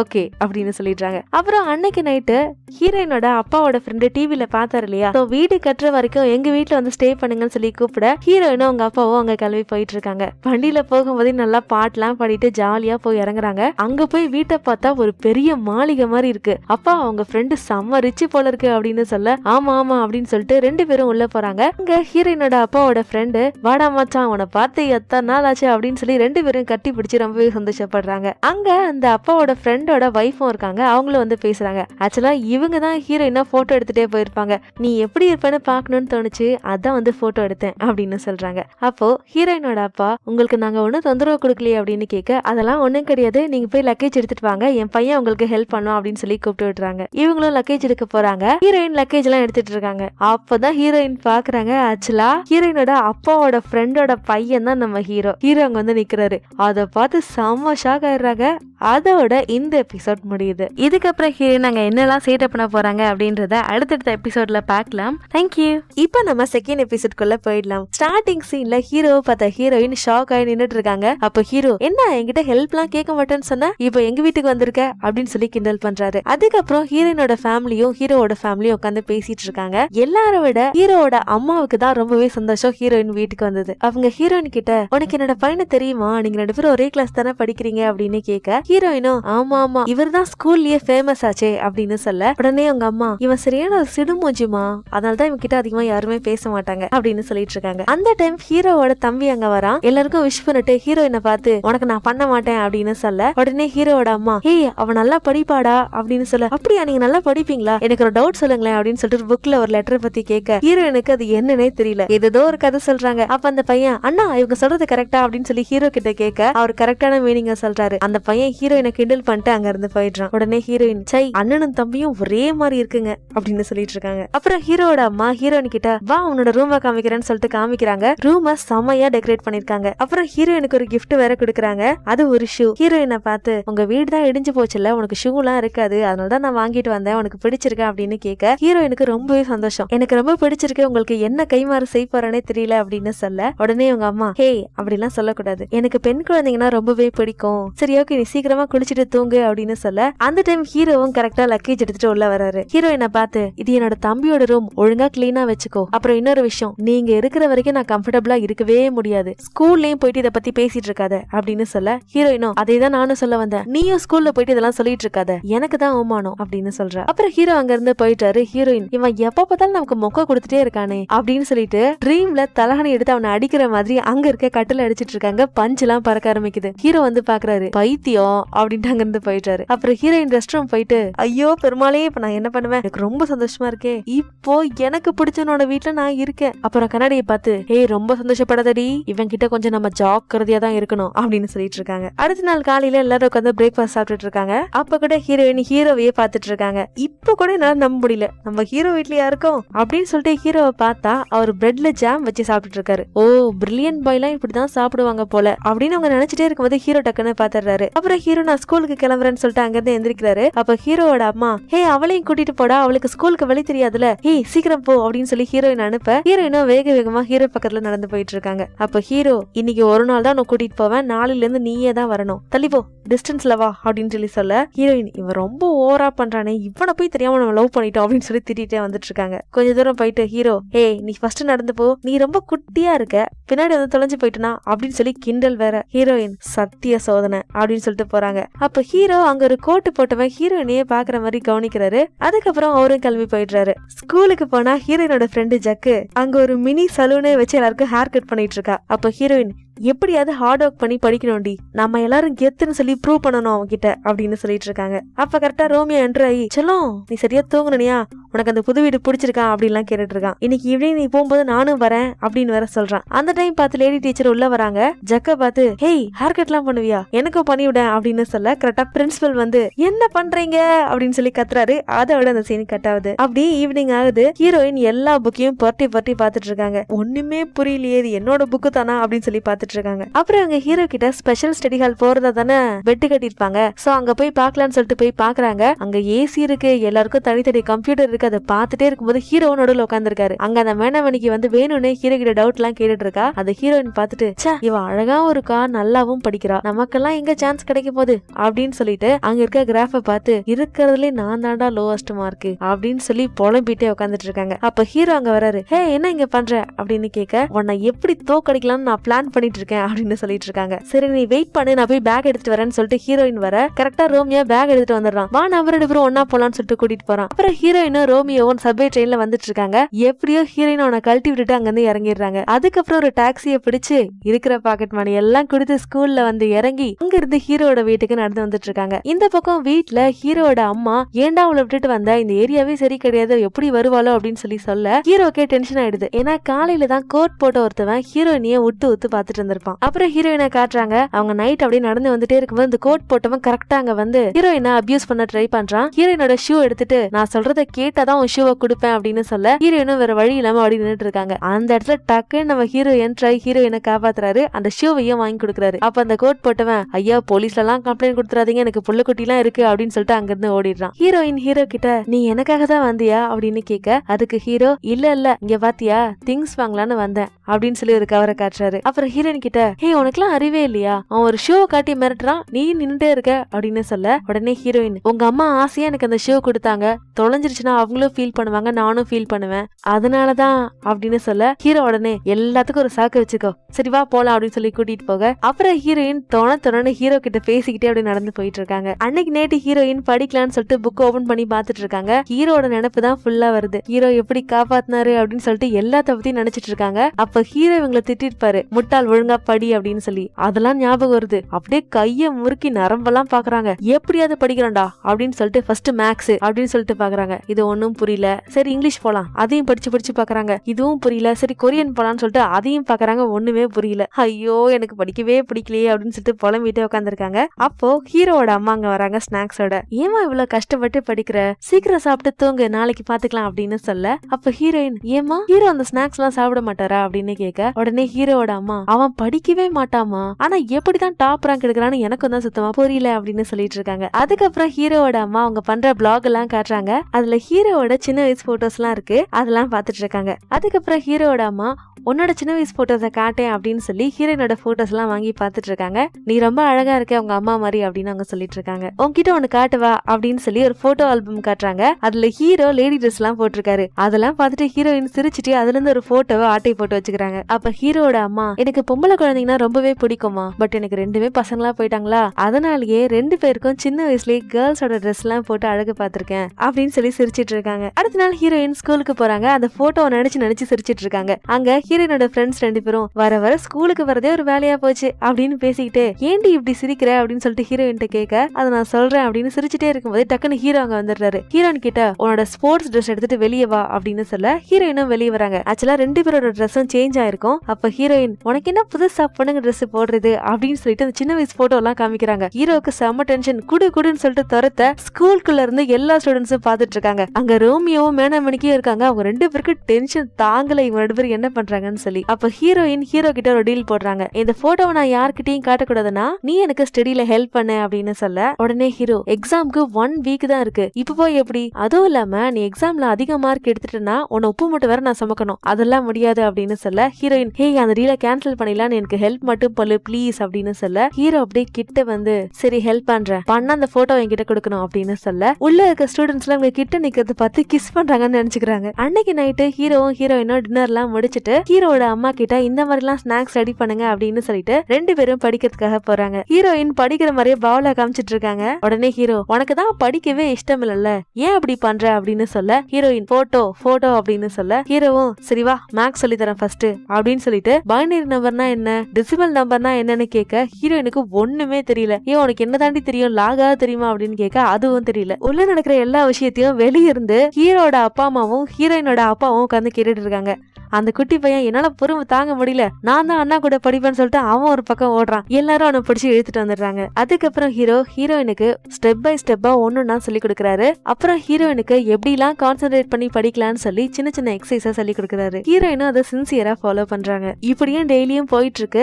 ஓகே. அப்படின்னு சொல்லிடுறாங்க. அப்புறம் அன்னைக்கு நைட்டு ஹீரோயினோட அப்பாவோட ஃப்ரெண்டு டிவியில பார்த்தாரு இல்லையா? ஸோ வீடு கட்டுற வரைக்கும் எங்க வீட்டுல வந்து ஸ்டே பண்ணுங்கன்னு சொல்லி கூப்பிட ஹீரோயினும் அவங்க அப்பாவும் அங்க கிளம்பி போயிட்டு இருக்காங்க வண்டியில போகும்போதே நல்லா பாட்டுலாம் பாடிட்டு ஜாலியா போய் இறங்குறாங்க. அங்க போய் வீட்டை பார்த்தா ஒரு பெரிய மாளிகை மாதிரி இருக்கு. அப்பா அவங்க ஃப்ரெண்டு செம்ம ரிச்சு போல இருக்கு அப்படின்னு சொல்ல ஆமா ஆமா அப்படின்னு சொல்லிட்டு ரெண்டு பேரும் உள்ள போறாங்க. அங்க ஹீரோயினோட அப்பாவோட ஃப்ரெண்டு வாடா மச்சான் உன்னை பார்த்து எத்தனை நாள் ஆச்சு? அப்படின்னு சொல்லி ரெண்டு பேரும் கட்டி பிடிச்சு ரொம்பவே சந்தோஷப்படுறாங்க. அங்க அந்த அப்பாவோட ஃப்ரெண்டோட ஒய்ஃபும் இருக்காங்க அவங்களும் வந்து பேசுகிறாங்க ஆக்சுவலாக இவங்க தான் ஹீரோயினாக ஃபோட்டோ எடுத்துகிட்டே போயிருப்பாங்க. நீ எப்படி இருப்பேன்னு பார்க்கணும்னு தோணுச்சு அதான் வந்து ஃபோட்டோ எடுத்தேன் அப்படின்னு சொல்கிறாங்க அப்போது ஹீரோயினோட அப்பா உங்களுக்கு நாங்கள் ஒன்றும் தொந்தரவு கொடுக்கலையே அப்படின்னு கேட்க அதெல்லாம் ஒன்றும் கிடையாது. நீங்கள் போய் லக்கேஜ் எடுத்துட்டு வாங்க. என் பையன் உங்களுக்கு ஹெல்ப் பண்ணும் அப்படின்னு சொல்லி கூப்பிட்டு விட்டுறாங்க. இவங்களும் லக்கேஜ் எடுக்க போகிறாங்க ஹீரோயின் லக்கேஜ் எல்லாம் எடுத்துட்டு இருக்காங்க. அப்போதான் ஹீரோயின் பார்க்குறாங்க ஆக்சுவலாக ஹீரோயினோட அப்பாவோட ஃப்ரெண்டோட பையன் தான் நம்ம ஹீரோ ஹீரோ அங்கே வந்து நிற்கிறாரு அதை பார்த்து செம்ம ஷாக் ஆயிடுறாங்க. அதோட இந்த எபிசோட் முடியுது. இதுக்கப்புறம் ஹீரோயின் அங்க என்னெல்லாம் சேட் பண்ண போறாங்க அப்படின்றத அடுத்தடுத்த எபிசோட்ல பார்க்கலாம். தேங்க்யூ இப்போ நம்ம செகண்ட் எபிசோட்குள்ள போயிடலாம். ஸ்டார்டிங் சீன்ல ஹீரோ பார்த்த ஹீரோயின் ஷாக் ஆகி நின்னுட்டு இருக்காங்க. அப்போ ஹீரோ என்ன என்கிட்ட ஹெல்ப்லாம் கேட்க மாட்டேன்னு சொன்ன? இப்போ எங்க வீட்டுக்கு வந்திருக்க? அப்படின்னு சொல்லி கிண்டல் பண்றாரு. அதுக்கப்புறம் ஹீரோயினோட ஃபேமிலியும் ஹீரோவோட ஃபேமிலியும் உட்காந்து பேசிட்டு இருக்காங்க. எல்லாரை விட ஹீரோவோட அம்மாவுக்கு தான் ரொம்பவே சந்தோஷம் ஹீரோயின் வீட்டுக்கு வந்தது. அவங்க ஹீரோயின் கிட்ட உனக்கு என்னோட பையனை தெரியுமா? நீங்க ரெண்டு பேரும் ஒரே கிளாஸ் தானே படிக்கிறீங்க? அப்படின்னு கேட்க ஹீரோயினும் ஆமா ஆமா இவர் தான் ஸ்கூல்லயே ஃபேமஸ் ஆச்சே அப்படின்னு சொல்ல உடனே அவங்க அம்மா இவன் சரியான ஒரு சிடுமூஞ்சிமா? அதனால தான் இவன் கிட்ட அதிகமா யாருமே பேச மாட்டாங்க அப்படின்னு சொல்லிட்டு இருக்காங்க. அந்த டைம் ஹீரோவோட தம்பி அங்க வரான். எல்லாருக்கும் விஷ் பண்ணிட்டு ஹீரோயினை பார்த்து உனக்கு நான் பண்ண மாட்டேன் அப்படின்னு சொல்ல உடனே ஹீரோவோட அம்மா ஏய் அவன் நல்லா படிப்பாடா? அப்படின்னு சொல்ல அப்படியா நீங்க நல்லா படிப்பீங்களா? எனக்கு ஒரு டவுட் சொல்லுங்களேன் அப்படின்னு சொல்லிட்டு புக்ல ஒரு லெட்டர் பத்தி கேட்க ஹீரோயினுக்கு அது என்னன்னே தெரியல. ஏதோ ஒரு கதை சொல்றாங்க. அப்ப அந்த பையன் அண்ணா இவங்க சொல்றது கரெக்டா அப்படின்னு சொல்லி ஹீரோ கிட்ட கேட்க அவர் கரெக்டான மீனிங்க சொல்றாரு. அந்த பையன் ஹீரோயினை கிண்டல் பண்ணிட்டு அங்க இருந்து போயிடுறான். உடனே ஹீரோயின் சை அண்ணனும் தம்பியும் ஒரே மாதிரி இருக்குங்க அப்படின்னு சொல்லிட்டு இருக்காங்க. அப்புறம் ஹீரோட அம்மா ஹீரோயின் கிட்ட வா உன்னோட ரூமை காமிக்கிறேன்னு சொல்லிட்டு காமிக்கிறாங்க. ரூமை செமையா டெக்கரேட் பண்ணிருக்காங்க. அப்புறம் ஹீரோயினுக்கு ஒரு கிஃப்ட் வேற கொடுக்குறாங்க. அது ஒரு ஷூ ஹீரோயினை பார்த்து உங்க வீடு தான் இடிஞ்சு போச்சுல்ல உனக்கு ஷூ எல்லாம் இருக்காது. அதனால தான் நான் வாங்கிட்டு வந்தேன். உனக்கு பிடிச்சிருக்கா? அப்படின்னு கேட்க ஹீரோயினுக்கு ரொம்பவே சந்தோஷம். எனக்கு ரொம்ப பிடிச்சிருக்கு. உங்களுக்கு என்ன கைமாறு செய்ய போறேனே தெரியல அப்படின்னு சொல்ல உடனே உங்க அம்மா ஹே அப்படிலாம் சொல்லக்கூடாது. எனக்கு பெண் குழந்தைங்கன்னா ரொம்பவே பிடிக்கும். சரி ஓகே நீ சீக்கிரமா குளிச்சுட்டு தூங்கு அப்படின்னு சொல்ல அந்த டைம் ஹீரோவும் கரெக்டா லக்கேஜ் எடுத்துட்டு உள்ள வராரு ஹீரோயினை பார்த்து இது என்னோட தம்பியோட ரூம் ஒழுங்கா கிளீனா வச்சுக்கோ. அப்புறம் இன்னொரு விஷயம் நீங்க இருக்கிற வரைக்கும் நான் கம்ஃபர்டபுளா இருக்கவே முடியாது. ஸ்கூல்லயும் போயிட்டு இதை பத்தி பேசிட்டு இருக்காத. அப்படின்னு சொல்ல ஹீரோயினும் அதே தான் நானும் சொல்ல வந்தேன். நீயும் ஸ்கூல்ல போயிட்டு இதெல்லாம் சொல்லிட்டு இருக்காத. எனக்கு தான் அவமானம். அப்படின்னு சொல்ற. அப்புறம் ஹீரோ அங்க இருந்து போயிட்டாரு. ஹீரோயின் இவன் எப்ப பார்த்தாலும் நமக்கு மொக்க கொடுத்துட்டே இருக்கானே. அப்படின்னு சொல்லிட்டு ட்ரீம்ல தலகனை எடுத்து அவனை அடிக்கிற மாதிரி அங்க இருக்க கட்டில அடிச்சிட்டு இருக்காங்க. பஞ்ச் எல்லாம் பறக்க ஆரம்பிக்குது. ஹீரோ வந்து பாக்குறாரு பைத்தியம். அப்படின்ட்டு அங்க இருந்து போயிட்டாரு. அப்புறம் ஹீரோயின் ரெஸ்ட் ரூம் போயிட்டு ஐயோ பெருமாளே இப்ப நான் என்ன பண்ணுவேன்? எனக்கு ரொம்ப சந்தோஷமா இருக்கே. இப்போ எனக்கு பிடிச்சவனோட வீட்டுல நான் இருக்கேன். அப்புறம் கண்ணாடியை பார்த்து ஏய் ரொம்ப சந்தோஷப்படாதடி. இவன் கிட்ட கொஞ்சம் நம்ம ஜாக்கிரதையா தான் இருக்கணும் அப்படின்னு சொல்லிட்டு இருக்காங்க. அடுத்த நாள் காலையில எல்லாரும் உட்காந்து பிரேக்ஃபாஸ்ட் சாப்பிட்டுட்டு இருக்காங்க. அப்ப கூட ஹீரோயின் ஹீரோவையே பார்த்துட்டு இருக்காங்க. இப்ப கூட என்னால நம்ப முடியல. நம்ம ஹீரோ வீட்லயா இருக்கோம்? அப்படின்னு சொல்லிட்டு ஹீரோவை பார்த்தா அவர் பிரெட்ல ஜாம் வச்சு சாப்பிட்டுட்டு இருக்காரு. ஓ பிரில்லியன் பாய்லாம் இப்படிதான் சாப்பிடுவாங்க போல அப்படின்னு அவங்க நினைச்சிட்டே இருக்கும்போது ஹீரோ டக்குன்னு பாத்துறாரு அப்புறம் ஹீரோ நான் ஸ்கூலுக்கு கிளம்புறேன்னு சொல்லிட்டு அங்கிருந்து எந்திரிக்கிறாரு. அப்ப ஹீரோவோட அம்மா ஹே அவளையும் கூட்டிட்டு போடா அவளுக்கு ஸ்கூலுக்கு வழி தெரியாதுல. ஹே சீக்கிரம் போ அப்படின்னு சொல்லி ஹீரோயின் அனுப்ப ஹீரோயினும் வேக வேகமா ஹீரோ பக்கத்துல நடந்து போயிட்டு இருக்காங்க. அப்ப ஹீரோ இன்னைக்கு ஒரு நாள் தான் நான் கூட்டிட்டு போவேன். நாளையில இருந்து நீயே தான் வரணும். தள்ளிப்போ டிஸ்டன்ஸ்ல வா அப்படின்னு சொல்லி சொல்ல ஹீரோயின் இவன் ரொம்ப ஓவரா பண்றானே. இவனை போய் தெரியாம நம்ம லவ் பண்ணிட்டோம் அப்படின்னு சொல்லி திட்டிட்டே வந்துட்டு இருக்காங்க. கொஞ்ச தூரம் போயிட்டு ஹீரோ ஹே நீ ஃபர்ஸ்ட் நடந்து போ. நீ ரொம்ப குட்டியா இருக்க. பின்னாடி வந்து தொலைஞ்சு போயிட்டனா அப்படின்னு சொல்லி கிண்டல் வேற ஹீரோயின் சத்திய சோதனை அப்படின்னு சொல்லிட்டு போறாங்க. அப்ப ஹீரோ அங்க ஒரு கோட்டு போட்டவன் ஹீரோயினையே பாக்குற மாதிரி கவனிக்கிறாரு. அதுக்கப்புறம் அவரும் கிளம்பி போயிடுறாரு. ஸ்கூலுக்கு போனா ஹீரோயினோட ஃப்ரெண்டு ஜக்கு அங்க ஒரு மினி சலூனே வச்சு எல்லாருக்கும் ஹேர் கட் பண்ணிட்டு இருக்கா. அப்ப ஹீரோயின் எப்படியாவது ஹார்ட் ஒர்க் பண்ணி படிக்கணும்டி. நம்ம எல்லாரும் கெத்துன்னு சொல்லி ப்ரூவ் பண்ணணும் அவங்க கிட்ட அப்படின்னு சொல்லிட்டு இருக்காங்க. அப்ப கரெக்டா ரோமியோ என்ட்ரு ஆகி செல்லம் நீ சரியா தூங்குனியா? உனக்கு அந்த புது வீடு பிடிச்சிருக்கா? அப்படின்லாம் கேட்டுட்டு இருக்கான். இன்னைக்கு ஈவினிங் நீ போகும்போது நானும் வரேன் அப்படின்னு வேற சொல்றான். அந்த டைம் பார்த்து லேடி டீச்சர் உள்ள வராங்க. ஜக்க பார்த்து ஹேய் ஹேர் கட்லாம் பண்ணுவியா? எனக்கும் பண்ணிவிட அப்படின்னு சொல்ல கரெக்டா பிரின்சிபல் வந்து என்ன பண்றீங்க? அப்படின்னு சொல்லி கத்துறாரு. அதோட அந்த சீன் கட் ஆகுது. அப்படியே ஈவினிங் ஆகுது. ஹீரோயின் எல்லா புக்கையும் புரட்டி புரட்டி பாத்துட்டு இருக்காங்க. ஒண்ணுமே புரியலையே இது என்னோட புக்கு தானா? அப்படின்னு சொல்லி பாத்துட்டு இருக்காங்க அப்புறம் அங்க ஹீரோ கிட்ட ஸ்பெஷல் ஸ்டடி ஹால் போறதா தானே பெட்டு கட்டிருப்பாங்க சோ அங்க போய் பாக்கலாம்னு சொல்லிட்டு போய் பாக்குறாங்க அங்க ஏசி இருக்கு எல்லாருக்கும் தனித்தனி கம்ப்யூட்டர் இருக்கு. அதை பார்த்துட்டே இருக்கும்போது ஹீரோ நடுவில் உட்காந்துருக்காரு அங்க அந்த மேனவனிக்கு வந்து வேணும்னு ஹீரோ கிட்ட டவுட் எல்லாம் கேட்டுட்டு இருக்கா அந்த ஹீரோயின் பார்த்துட்டு ச்சே இவ அழகாவும் இருக்கா நல்லாவும் படிக்கிறா. நமக்கெல்லாம் எங்க சான்ஸ் கிடைக்க போகுது? அப்படின்னு சொல்லிட்டு அங்க இருக்க கிராஃப பார்த்து இருக்கிறதுல நான் தாண்டா லோவஸ்ட் மார்க் அப்படின்னு சொல்லி புலம்பிட்டே உட்காந்துட்டு இருக்காங்க அப்ப ஹீரோ அங்க வராரு ஹே என்ன இங்க பண்ற? அப்படின்னு கேட்க உன்னை எப்படி தோக்கடிக்கலாம்னு நான் பிளான் பண்ணிட்டு இருக்கேன் அப்படின்னு சொல்லிட்டு இருக்காங்க. சரி நீ வெயிட் பண்ணு நான் போய் பேக் எடுத்துட்டு வரேன்னு சொல்லிட்டு ஹீரோயின் வர கரெக்டா ரோமியோ பேக் எடுத்துட்டு வந்துடுறான். வா நம்ம ரெண்டு பேரும் ஒன்னா போலான்னு சொல்லிட்டு கூட்டிட்டு போறான். அப்புறம் ஹீரோயினும் ரோமியோவும் சப்வே ட்ரெயின்ல வந்துட்டு இருக்காங்க. எப்படியோ ஹீரோயின் அவனை கழட்டி விட்டுட்டு அங்க இருந்து இறங்கிடுறாங்க. அதுக்கப்புறம் ஒரு டாக்ஸியை பிடிச்சு இருக்கிற பாக்கெட் மணி எல்லாம் கொடுத்து ஸ்கூல்ல வந்து இறங்கி அங்க இருந்து ஹீரோட வீட்டுக்கு நடந்து வந்துட்டு இருக்காங்க. இந்த பக்கம் வீட்டுல ஹீரோட அம்மா ஏன்டா அவளை விட்டுட்டு வந்த? இந்த ஏரியாவே சரி கிடையாது. எப்படி வருவாளோ? அப்படின்னு சொல்லி சொல்ல ஹீரோக்கே டென்ஷன் ஆயிடுது. ஏன்னா காலையில தான் கோட் போட்ட ஒருத்தவன் ஹீரோயினிய உத்து உத்து பாத்துட்டு இருந்திருப்பான். அப்புறம் ஹீரோயினை காட்டுறாங்க. அவங்க நைட் அப்படியே நடந்து வந்துட்டே இருக்கும்போது இந்த கோட் போட்டவன் கரெக்டா அங்க வந்து ஹீரோயினை அபியூஸ் பண்ண ட்ரை பண்றான். ஹீரோயினோட ஷூ எடுத்துட்டு நான் சொல்றத கேட்டாதான் உன் ஷூவை கொடுப்பேன் அப்படின்னு சொல்ல ஹீரோயினும் வேற வழி இல்லாம அப்படி நின்றுட்டு இருக்காங்க. அந்த இடத்துல டக்குன்னு நம்ம ஹீரோ என்ட்ராய் ஹீரோயினை காப்பாத்துறாரு. அந்த ஷூவையும் வாங்கி கொடுக்குறாரு. அப்ப அந்த கோட் போட்டவன் ஐயா போலீஸ்ல எல்லாம் கம்ப்ளைண்ட் கொடுத்துறாதீங்க. எனக்கு புள்ள குட்டி எல்லாம் இருக்கு. அப்படின்னு சொல்லிட்டு அங்க இருந்து ஓடிடுறான். ஹீரோயின் ஹீரோ கிட்ட நீ எனக்காக தான் வந்தியா? அப்படின்னு கேட்க அதுக்கு ஹீரோ இல்ல இல்ல. இங்க பாத்தியா? திங்ஸ் வாங்கலான்னு வந்தேன். அப்படின்னு சொல்லி ஒரு கவரை காட்டுறாரு. அப்புறம் ஹீரோ ஹீரோயின் கிட்ட ஹே உனக்குலாம் அறிவே இல்லையா? அவன் ஒரு ஷோ காட்டி மிரட்டுறான். நீ நின்றுட்டே இருக்க அப்படின்னு சொல்ல உடனே ஹீரோயின் உங்க அம்மா ஆசையா எனக்கு அந்த ஷோ கொடுத்தாங்க. தொலைஞ்சிருச்சுன்னா அவங்களும் ஃபீல் பண்ணுவாங்க நானும் ஃபீல் பண்ணுவேன். அதனாலதான் அப்படின்னு சொல்ல ஹீரோ உடனே எல்லாத்துக்கும் ஒரு சாக்கு வச்சுக்கோ. சரி வா போலாம் அப்படின்னு சொல்லி கூட்டிட்டு போக. அப்புறம் ஹீரோயின் தொண தொணன்னு ஹீரோ கிட்ட பேசிக்கிட்டே அப்படி நடந்து போயிட்டு இருக்காங்க. அன்னைக்கு நேட்டு ஹீரோயின் படிக்கலாம்னு சொல்லிட்டு புக் ஓபன் பண்ணி பாத்துட்டு இருக்காங்க. ஹீரோட நினைப்பு தான் ஃபுல்லா வருது. ஹீரோ எப்படி காப்பாத்தினாரு அப்படின்னு சொல்லிட்டு எல்லாத்த பத்தி நினைச்சிட்டு இருக்காங்க. அப்ப ஹீரோ இவங்களை திட்டிருப்பாரு. முட்டாள் ஒழுங்கா படி அப்படின்னு சொல்லி. அதெல்லாம் ஞாபகம் வருது. அப்படியே கையை முறுக்கி நரம்பெல்லாம் பாக்குறாங்க. எப்படியாவது படிக்கிறேன்டா அப்படின்னு சொல்லிட்டு ஃபர்ஸ்ட் மேக்ஸ் அப்படின்னு சொல்லிட்டு பாக்குறாங்க. இது ஒன்னும் புரியல. சரி இங்கிலீஷ் போலாம். அதையும் படிச்சு படிச்சு பாக்குறாங்க. இதுவும் புரியல. சரி கொரியன் போலாம்னு சொல்லிட்டு அதையும் பாக்குறாங்க. ஒண்ணுமே புரியல. ஐயோ எனக்கு படிக்கவே பிடிக்கலையே அப்படின்னு சொல்லிட்டு புலம்பிட்டே உட்காந்துருக்காங்க அப்போ ஹீரோவோட அம்மா அங்க வராங்க ஸ்நாக்ஸோட ஏமா இவ்வளவு கஷ்டப்பட்டு படிக்கிற? சீக்கிரம் சாப்பிட்டு தூங்கு. நாளைக்கு பாத்துக்கலாம் அப்படின்னு சொல்ல. அப்ப ஹீரோயின் ஏமா ஹீரோ அந்த ஸ்நாக்ஸ் எல்லாம் சாப்பிட மாட்டாரா அப்படின்னு கேட்க உடனே ஹீரோவோட அம்மா அவன் படிக்கவே மாட்டாமா? ஆனா எப்படிதான் டாப் ரேங்க் எடுக்கிறான்னு எனக்கும் தான் சுத்தமா புரியல அப்படின்னு சொல்லிட்டு இருக்காங்க. அதுக்கப்புறம் ஹீரோவோட அம்மா அவங்க பண்ற பிளாக் எல்லாம் காட்டுறாங்க. அதுல ஹீரோவோட சின்ன வயசு போட்டோஸ் எல்லாம் இருக்கு. அதெல்லாம் பாத்துட்டு இருக்காங்க. அதுக்கப்புறம் ஹீரோவோட அம்மா உன்னோட சின்ன வயசு போட்டோஸை காட்டேன் அப்படின்னு சொல்லி ஹீரோயினோட போட்டோஸ் எல்லாம் வாங்கி பாத்துட்டு இருக்காங்க. நீ ரொம்ப அழகா இருக்க உங்க அம்மா மாதிரி அப்படின்னு அவங்க சொல்லிட்டு இருக்காங்க. உங்ககிட்ட ஒண்ணு காட்டுவா அப்படின்னு சொல்லி ஒரு போட்டோ ஆல்பம் காட்டுறாங்க. அதுல ஹீரோ லேடி ட்ரெஸ் எல்லாம் போட்டிருக்காரு. அதெல்லாம் பார்த்துட்டு ஹீரோயின் சிரிச்சிட்டு அதுல இருந்து ஒரு போட்டோவை ஆட்டை போட்டு வச்சுக்கிறாங்க. அப்ப ஹீரோட அம்மா எனக்கு பொம்பளை குழந்தைங்கன்னா ரொம்பவே பிடிக்குமா பட் எனக்கு ரெண்டுமே பசங்களா போயிட்டாங்களா? அதனாலயே ரெண்டு பேருக்கும் சின்ன வயசுலயே கேர்ள்ஸோட ட்ரெஸ் எல்லாம் போட்டு அழகு பார்த்திருக்கேன் அப்படின்னு சொல்லி சிரிச்சிட்டு இருக்காங்க. அடுத்த நாள் ஹீரோயின் ஸ்கூலுக்கு போறாங்க. அந்த போட்டோவை நினைச்சு நினைச்சு சிரிச்சிட்டு இருக்காங்க. அங்க ஹீரோயினோட ஃப்ரெண்ட்ஸ் ரெண்டு பேரும் வர வர ஸ்கூலுக்கு வரதே ஒரு வேலையா போச்சு அப்படின்னு பேசிக்கிட்டு ஏண்டி இப்படி சிரிக்கிற? அப்படின்னு சொல்லிட்டு ஹீரோயின் கேட்க அதை நான் சொல்றேன் அப்படின்னு சிரிச்சிட்டே இருக்கும்போது டக்குன்னு ஹீரோ அங்க வந்துடுறாரு. ஹீரோயின் கிட்ட உன்னோட ஸ்போர்ட்ஸ் ட்ரெஸ் எடுத்துட்டு வெளியே வா அப்படின்னு சொல்ல ஹீரோயினும் வெளியே வராங்க. ஆக்சுவலா ரெண்டு பேரோட ட்ரெஸ்ஸும் சேஞ்ச் ஆயிருக்கும். அப்ப ஹீரோயின் உனக்கு என்ன புதுசா பொண்ணுங்க ட்ரெஸ் போடுறது அப்படின்னு சொல்லிட்டு அந்த சின்ன வயசு போட்டோ எல்லாம் காமிக்கிறாங்க. ஹீரோக்கு செம்ம டென்ஷன் குடு குடுன்னு சொல்லிட்டு துரத்த ஸ்கூலுக்குள்ள இருந்து எல்லா ஸ்டூடெண்ட்ஸும் பாத்துட்டு இருக்காங்க. அங்க ரோமியோவும் மேனமணிக்கும் இருக்காங்க. அவங்க ரெண்டு பேருக்கு டென்ஷன் தாங்கல. இவங்க ரெண்டு பேரும் என்ன பண்றாங்கன்னு சொல்லி. அப்ப ஹீரோயின் ஹீரோ கிட்ட ஒரு டீல் போடுறாங்க. இந்த போட்டோவை நான் யார்கிட்டயும் காட்டக்கூடாதுன்னா நீ எனக்கு ஸ்டடியில ஹெல்ப் பண்ணு அப்படின்னு சொல்ல உடனே ஹீரோ எக்ஸாம்க்கு ஒன் வீக் தான் இருக்கு. இப்ப போய் எப்படி? அதுவும் இல்லாம நீ எக்ஸாம்ல அதிக மார்க் எடுத்துட்டேன்னா உன்னை உப்பு மட்டும் வேற நான் சுமக்கணும். அதெல்லாம் முடியாது அப்படின்னு சொல்ல ஹீரோயின் ஹே அந்த ரீலை கேன்சல் பண்ணிடலாம் எனக்கு ஹெல்ப் மட்டும் பண்ணு ப்ளீஸ் அப்படின்னு சொல்ல ஹீரோ அப்படியே கிட்ட வந்து சரி ஹெல்ப் பண்றேன். பண்ண அந்த போட்டோ என்கிட்ட கொடுக்கணும் அப்படின்னு சொல்ல உள்ள இருக்க ஸ்டூடெண்ட்ஸ் எல்லாம் இவங்க கிட்ட நிக்கிறது பார்த்து கிஸ் பண்றாங்கன்னு நினைச்சுக்கிறாங்க. அன்னைக்கு நைட்டு ஹீரோவும் ஹீரோயினும் டின்னர் எல்லாம் முடிச்சிட்டு ஹீரோட அம்மா கிட்ட இந்த மாதிரி எல்லாம் ஸ்நாக்ஸ் ரெடி பண்ணுங்க அப்படின்னு சொல்லிட்டு ரெண்டு பேரும் படிக்கிறதுக்காக போறாங்க. ஹீரோயின் படிக்கிற மாதிரியே பாவலா காமிச்சிட்டு இருக்காங்க. உடனே ஹீரோ உனக்கு தான் படிக்கவே இஷ்டம் இல்லல்ல ஏன் அப்படி பண்ற அப்படின்னு சொல்ல ஹீரோயின் போட்டோ போட்டோ அப்படின்னு சொல்ல ஹீரோவும் சரி வா மேக்ஸ் சொல்லி தரேன் ஃபர்ஸ்ட் அப்படின்னு சொல்லிட்டு பைனரி நம்பர்னா என்ன? டெசிமல் நம்பர்னா என்னன்னு கேட்க ஹீரோயினுக்கு ஒண்ணுமே தெரியல. ஏன் உனக்கு என்ன தாண்டி தெரியும்? லாகா தெரியுமா? அப்படின்னு கேட்க அதுவும் தெரியல. உள்ள நடக்கிற எல்லா விஷயத்தையும் வெளியிருந்து ஹீரோட அப்பா அம்மாவும் ஹீரோயினோட அப்பாவும் உட்காந்து கேட்டுட்டு இருக்காங்க. அந்த குட்டி பையன் என்னால பொறுமை தாங்க முடியல. நான் தான் அண்ணா கூட படிப்பேன்னு சொல்லிட்டு அவன் ஒரு பக்கம் ஓடுறான். எல்லாரும் அவனை பிடிச்சி இழுத்துட்டு வந்துடுறாங்க. அதுக்கப்புறம் ஹீரோ ஹீரோயினுக்கு ஸ்டெப் பை ஸ்டெப்பா ஒன்னொன்னா சொல்லி கொடுக்குறாரு. அப்புறம் ஹீரோயினுக்கு எப்படிலாம் கான்சென்ட்ரேட் பண்ணி படிக்கலாம்னு சொல்லி சின்ன சின்ன எக்ஸசைஸா சொல்லி கொடுக்குறாரு. ஹீரோயினும் அதை சின்சியரா ஃபாலோ பண்றாங்க. இப்படியும் டெய்லியும் போயிட்டு இருக்கு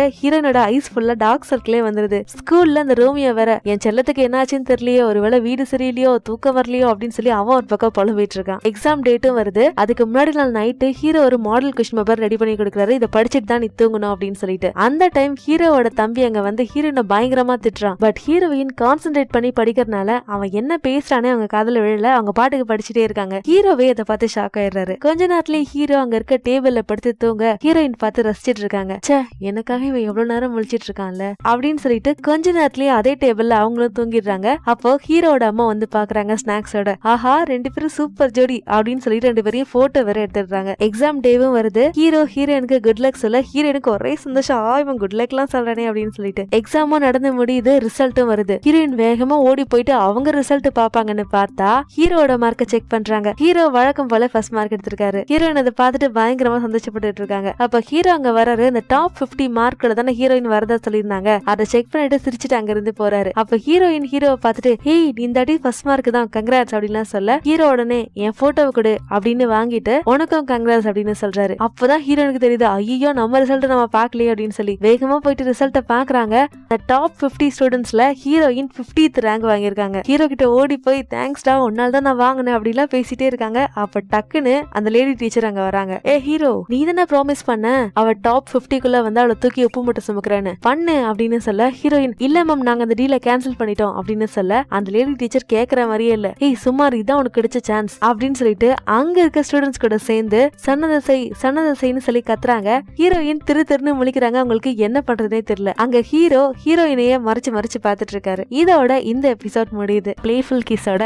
ஐஸ் ஃபுல்லா டார்க் சர்க்கிளே வந்துருது. ஸ்கூல்ல அந்த ரோமியோ வேற என் செல்லத்துக்கு என்னாச்சுன்னு தெரியலையோ ஒருவேளை வீடு சரியில்லையோ தூக்கம் வரலையோ அப்படின்னு சொல்லி அவன் ஒரு பக்கம் புலம்பிட்டு இருக்கான் எக்ஸாம் டேட்டும் வருது. அதுக்கு முன்னாடி நாள் நைட்டு ஹீரோ ஒரு மாடல் கொஸ்டின் பேப்பர் ரெடி பண்ணி கொடுக்குறாரு. இதை படிச்சுட்டு தான் நீ தூங்கணும் அப்படின்னு சொல்லிட்டு. அந்த டைம் ஹீரோவோட தம்பி அங்க வந்து ஹீரோயினை பயங்கரமா திட்டுறான். பட் ஹீரோயின் கான்சென்ட்ரேட் பண்ணி படிக்கிறனால அவன் என்ன பேசுறானே அவங்க காதல விழல. அவங்க பாட்டுக்கு படிச்சுட்டே இருக்காங்க. ஹீரோவே அதை பார்த்து ஷாக் ஆயிடுறாரு. கொஞ்ச நேரத்துலயே ஹீரோ அங்க இருக்க டேபிள்ல படுத்து தூங்க. ஹீரோயின் பார்த்து ரசிச்சிட்டு இருக்காங்க. சே எனக்காக இவன் எவ்வளவு நேரம் முழிச்சிட்டு இருக்கான்ல அப்படின்னு சொல்லிட்டு கொஞ்ச நேரத்துலயே அதே டேபிள்ல அவங்களும் தூங்கிடுறாங்க. அப்போ ஹீரோட அம்மா வந்து பாக்குறாங்க ஸ்நாக்ஸோட ஆஹா ரெண்டு பேரும் சூப்பர் ஜோடி அப்படின்னு சொல்லிட்டு ரெண்டு பேரையும் போட்டோ வேற எடுத்துடுறாங்க. எக்ஸாம் டேவும் வருது. ஹீரோ ஹீரோயினுக்கு குட் லக் சொல்ல ஹீரோயினுக்கு ஒரே சந்தோஷம். ஆ இவன் குட் லக் எல்லாம் சொல்றானே அப்படின்னு சொல்லிட்டு எக்ஸாமும் நடந்து முடியுது ரிசல்ட்டும் வருது. ஹீரோயின் வேகமா ஓடி போயிட்டு அவங்க ரிசல்ட் பாப்பாங்கன்னு பார்த்தா ஹீரோட மார்க்கை செக் பண்றாங்க. ஹீரோ வழக்கம் போல ஃபர்ஸ்ட் மார்க் எடுத்திருக்காரு. ஹீரோயின் அதை பார்த்துட்டு பயங்கரமா சந்தோஷப்பட்டுட்டு இருக்காங்க. அப்ப ஹீரோ அங்க வராரு. இந்த டாப் 50 மார்க்ல தானே ஹீரோயின் வரதா சொல்லியிருந்தாங்க. அதை செக் பண்ணிட்டு சிரிச்சுட்டு அங்க இருந்து போறாரு. அப்ப ஹீரோயின் ஹீரோவை பார்த்துட்டு ஹேய் நீ இந்த அடி ஃபர்ஸ்ட் மார்க் தான் கங்க்ராட்ஸ் அப்படின்லாம் சொல்ல ஹீரோ உடனே என் போட்டோவை கொடு அப்படின்னு வாங்கிட்டு உனக்கும் கங்க்ராட்ஸ் அப்படின்னு சொல்றாரு. அப்பதான் ஹீரோனுக்கு தெரியுது ஐயோ நம்ம ரிசல்ட் நம்ம பார்க்கலையே அப்படின்னு சொல்லி வேகமா போயிட்டு ரிசல்ட்டை பாக்குறாங்க அந்த டாப் 50 ஸ்டூடெண்ட்ஸ்ல ஹீரோயின் 50th ரேங்க் வாங்கியிருக்காங்க. ஹீரோ கிட்ட ஓடி போய் தேங்க்ஸ்டா உன்னால தான் நான் வாங்கினேன் அப்படிலாம் பேசிட்டே இருக்காங்க. அப்ப டக்குன்னு அந்த லேடி டீச்சர் அங்க வராங்க. ஏ ஹீரோ நீ தானே ப்ராமிஸ் பண்ண? அவ டாப் 50 குள்ள வந்து அவளை தூக்கி உப்பு மூட்டை சுமக்கிறேன்னு. பண்ணு அப்படின்னு சொல்ல ஹீரோயின் இல்ல மேம் நாங்க அந்த டீலை கேன்சல் பண்ணிட்டோம் அப்படின்னு சொல்ல அந்த லேடி டீச்சர் கேக்குற மாதிரியே இல்ல. ஏய் சுமார் இதான் உனக்கு கிடைச்ச சான்ஸ் அப்படின்னு சொல்லிட்டு அங்க இருக்க ஸ்டூடெண்ட்ஸ் கூட சேர்ந்து சன்னதசை சன்னதசைன்னு சொல்லி கத்துறாங்க. ஹீரோயின் திரு திருன்னு முழிக்கிறாங்க. அவங்களுக்கு என்ன பண்றதுனே தெரியல. அங்க ஹீரோ ஹீரோயினையே மறைச்சு மறைச்சு பார்த்துட்டு இருக்காரு. இதோட இந்த எபிசோட் முடியுது. பிளேஃபுல் கிஸோட